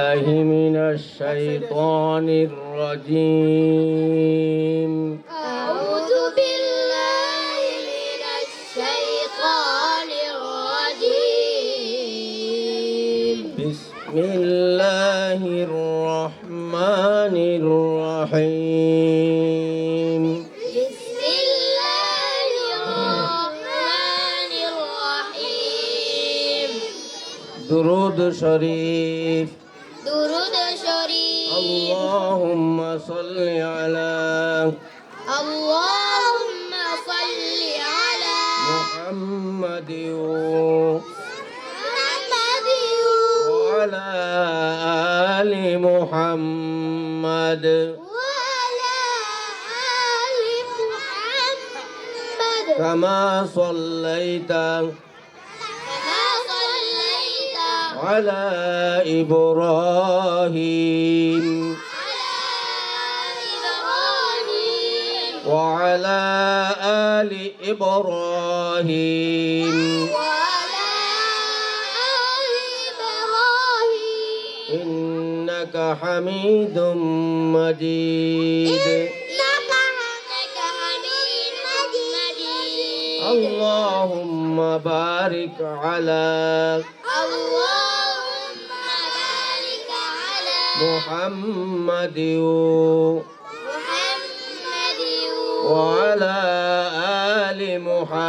الله من الشيطان الرجيم. أعوذ بالله من الشيطان الرجيم. بسم الله الرحمن الرحيم. بسم الله الرحمن الرحيم. درود شريف. صل على اللهم صل على محمد محمد وعلى آل محمد. وعلى آل محمد. كما صليت كما صليت على إبراهيم. وعلى آل إبراهيم. وعلى آل إبراهيم إنك حميد مجيد. إنك حميد مجيد اللهم بارك على اللهم بارك على محمد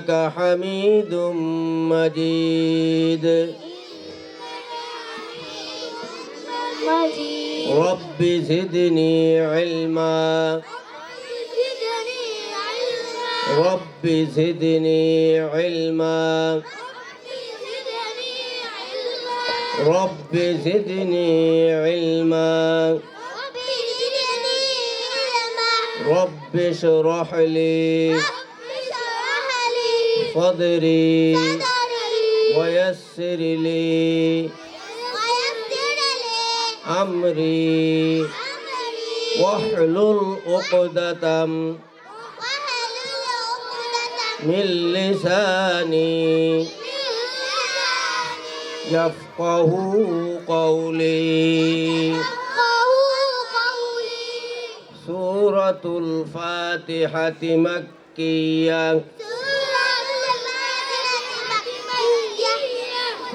إنك حميد مجيد. رب زدني علما. رب زدني علما. رب زدني علما. رب اشرح لي. صدري ويسر لي أمري واحلل عقدة من لساني يفقه قولي سورة الفاتحة مكية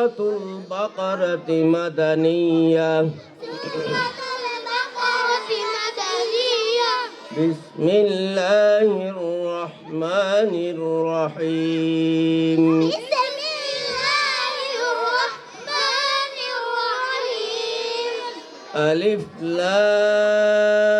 سورة البقرة مدنية. سورة البقرة مدنية بسم الله الرحمن الرحيم بسم الله الرحمن الرحيم. ألف لام.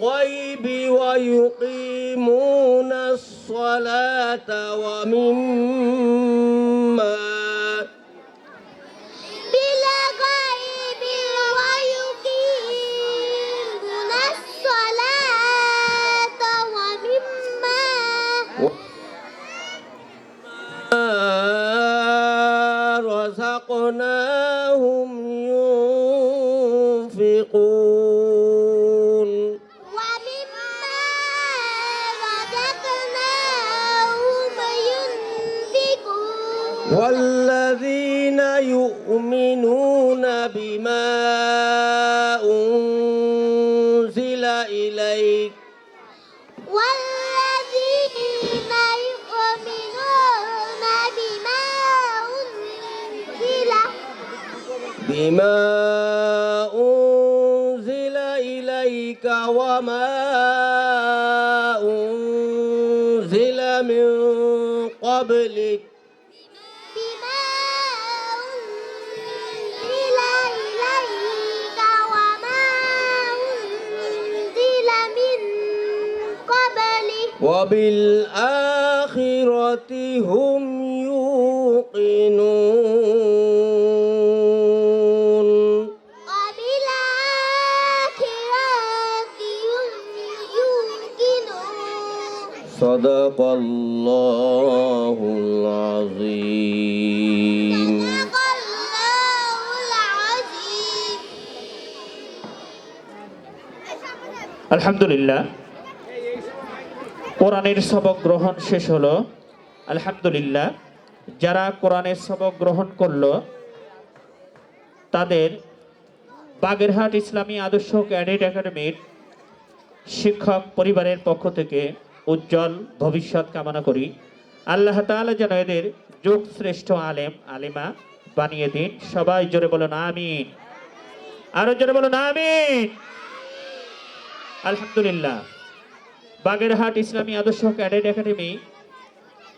بالغيب ويقيمون الصلاة ومما والذين يؤمنون بما أنزل إليك. والذين يؤمنون بما أنزل. بما أنزل إليك وما أنزل من قبلك. وبالآخرة هم يوقنون. وبالآخرة هم يوقنون. صدق الله العظيم. صدق الله العظيم. الحمد لله. কোরআনের সবক গ্রহণ শেষ হলো। আলহামদুলিল্লাহ, যারা কোরআনের সবক গ্রহণ করল, তাদের বাগেরহাট ইসলামী আদর্শ ক্যাডেট একাডেমির শিক্ষক পরিবারের পক্ষ থেকে উজ্জ্বল ভবিষ্যৎ কামনা করি। আল্লাহ তাআলা যেন এদের যুগ শ্রেষ্ঠ আলেম, আলিমা বানিয়ে দিন। সবাই জোরে বলো না আমিন। আরও জোরে না আমিন। আলহামদুলিল্লাহ। বাগেরহাট ইসলামী আদর্শ ক্যাডেট একাডেমি